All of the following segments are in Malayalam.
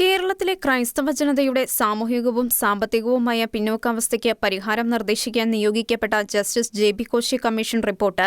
que കേരളത്തിലെ ക്രൈസ്തവ ജനതയുടെ സാമൂഹികവും സാമ്പത്തികവുമായ പിന്നോക്കാവസ്ഥയ്ക്ക് പരിഹാരം നിർദ്ദേശിക്കാൻ നിയോഗിക്കപ്പെട്ട justice J B Koshy commission report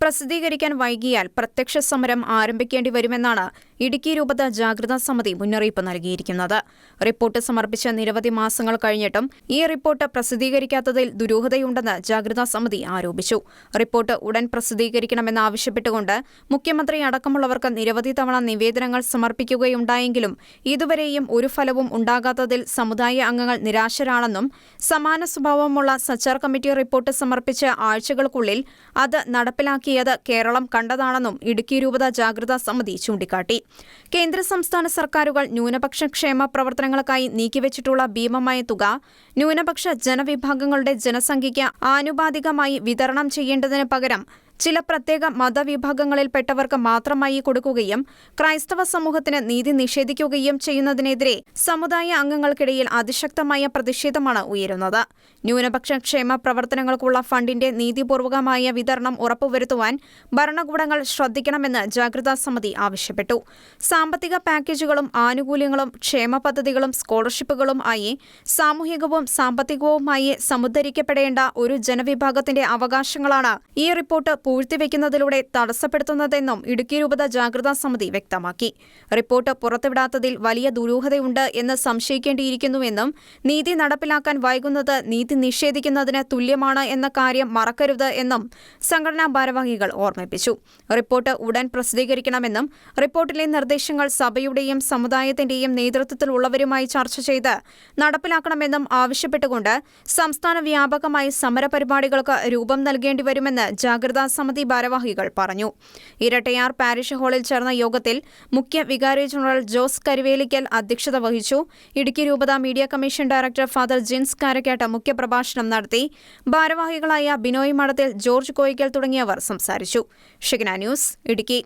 പ്രസിദ്ധീകരിക്കാൻ വൈകിയാൽ പ്രത്യക്ഷ സമരം ആരംഭിക്കേണ്ടി വരുമെന്നാണ് ഇടുക്കി രൂപത ജാഗ്രതാ സമിതി മുന്നറിയിപ്പ് നൽകിയിരിക്കുന്നത്. റിപ്പോർട്ട് സമർപ്പിച്ച നിരവധി മാസങ്ങൾ കഴിഞ്ഞിട്ടും ഈ റിപ്പോർട്ട് പ്രസിദ്ധീകരിക്കാത്തതിൽ ദുരൂഹതയുണ്ടെന്ന് ജാഗ്രതാ സമിതി ആരോപിച്ചു. റിപ്പോർട്ട് ഉടൻ പ്രസിദ്ധീകരിക്കണമെന്നാവശ്യപ്പെട്ടുകൊണ്ട് മുഖ്യമന്ത്രി അടക്കമുള്ളവർക്ക് നിരവധി തവണ നിവേദനങ്ങൾ സമർപ്പിക്കുകയുണ്ടായെങ്കിലും ഇതുവരെയും ഒരു ഫലവും ഉണ്ടാകാത്തതിൽ സമുദായ അംഗങ്ങൾ നിരാശരാണെന്നും സമാന സ്വഭാവമുള്ള സച്ചാർ കമ്മിറ്റി റിപ്പോർട്ട് സമർപ്പിച്ച ആഴ്ചകൾക്കുള്ളിൽ അത് നടപ്പിലാക്കിയത് കേരളം കണ്ടതാണെന്നും ഇടുക്കി രൂപത ജാഗ്രതാ സമിതി ചൂണ്ടിക്കാട്ടി. കേന്ദ്ര സംസ്ഥാന സർക്കാരുകൾ ന്യൂനപക്ഷ ക്ഷേമ പ്രവർത്തനങ്ങൾക്കായി നീക്കിവച്ചിട്ടുള്ള ഭീമമായ തുക ന്യൂനപക്ഷ ജനവിഭാഗങ്ങളുടെ ജനസംഖ്യയ്ക്ക് ആനുപാതികമായി വിതരണം ചെയ്യേണ്ടതിന് പകരം ചില പ്രത്യേക മതവിഭാഗങ്ങളിൽപ്പെട്ടവർക്ക് മാത്രമായി കൊടുക്കുകയും ക്രൈസ്തവ സമൂഹത്തിന് നീതി നിഷേധിക്കുകയും ചെയ്യുന്നതിനെതിരെ സമുദായ അംഗങ്ങൾക്കിടയിൽ അതിശക്തമായ പ്രതിഷേധമാണ് ഉയരുന്നത്. ന്യൂനപക്ഷ ക്ഷേമ പ്രവർത്തനങ്ങൾക്കുള്ള ഫണ്ടിന്റെ നീതിപൂർവകമായ വിതരണം ഉറപ്പുവരുത്തുവാൻ ഭരണകൂടങ്ങൾ ശ്രദ്ധിക്കണമെന്ന് ജാഗ്രതാ സമിതി ആവശ്യപ്പെട്ടു. സാമ്പത്തിക പാക്കേജുകളും ആനുകൂല്യങ്ങളും ക്ഷേമ പദ്ധതികളും സ്കോളർഷിപ്പുകളും ആയി സാമൂഹികവും സാമ്പത്തികവുമായി സമുദ്ധരിക്കപ്പെടേണ്ട ഒരു ജനവിഭാഗത്തിന്റെ അവകാശങ്ങളാണ് ഈ റിപ്പോർട്ട് പൂഴ്ത്തിവെക്കുന്നതിലൂടെ തടസ്സപ്പെടുത്തുന്നതെന്നും ഇടുക്കി രൂപത ജാഗ്രതാ സമിതി വ്യക്തമാക്കി. റിപ്പോർട്ട് പുറത്തുവിടാത്തതിൽ വലിയ ദുരൂഹതയുണ്ട് എന്ന് സംശയിക്കേണ്ടിയിരിക്കുന്നുവെന്നും നീതി നടപ്പിലാക്കാൻ വൈകുന്നത് നീതി നിഷേധിക്കുന്നതിന് തുല്യമാണ് എന്ന കാര്യം മറക്കരുത് എന്നും സംഘടനാ ഭാരവാഹികൾ ഓർമ്മിപ്പിച്ചു. റിപ്പോർട്ട് ഉടൻ പ്രസിദ്ധീകരിക്കണമെന്നും റിപ്പോർട്ടിലെ നിർദ്ദേശങ്ങൾ സഭയുടെയും സമുദായത്തിന്റെയും നേതൃത്വത്തിലുള്ളവരുമായി ചർച്ച ചെയ്ത് നടപ്പിലാക്കണമെന്നും ആവശ്യപ്പെട്ടുകൊണ്ട് സംസ്ഥാന വ്യാപകമായി സമരപരിപാടികൾക്ക് രൂപം നൽകേണ്ടിവരുമെന്ന് ജാഗ്രതാ സമിതി ഭാരവാഹികൾ പറഞ്ഞു. ഇരട്ടയാർ പാരിഷ് ഹാളിൽ ചേർന്ന യോഗത്തിൽ മുഖ്യ വികാരി ജനറൽ ജോസ് കരുവേലിക്കൽ അധ്യക്ഷത വഹിച്ചു. ഇടുക്കി രൂപത media commission director father Jins Karakkattu മുഖ്യപ്രഭാഷണം നടത്തി. ഭാരവാഹികളായ ബിനോയ് മഠത്തിൽ ജോർജ് കോയിക്കൽ തുടങ്ങിയവർ സംസാരിച്ചു. ഷിഗ്ന ന്യൂസ് ഇടുക്കി.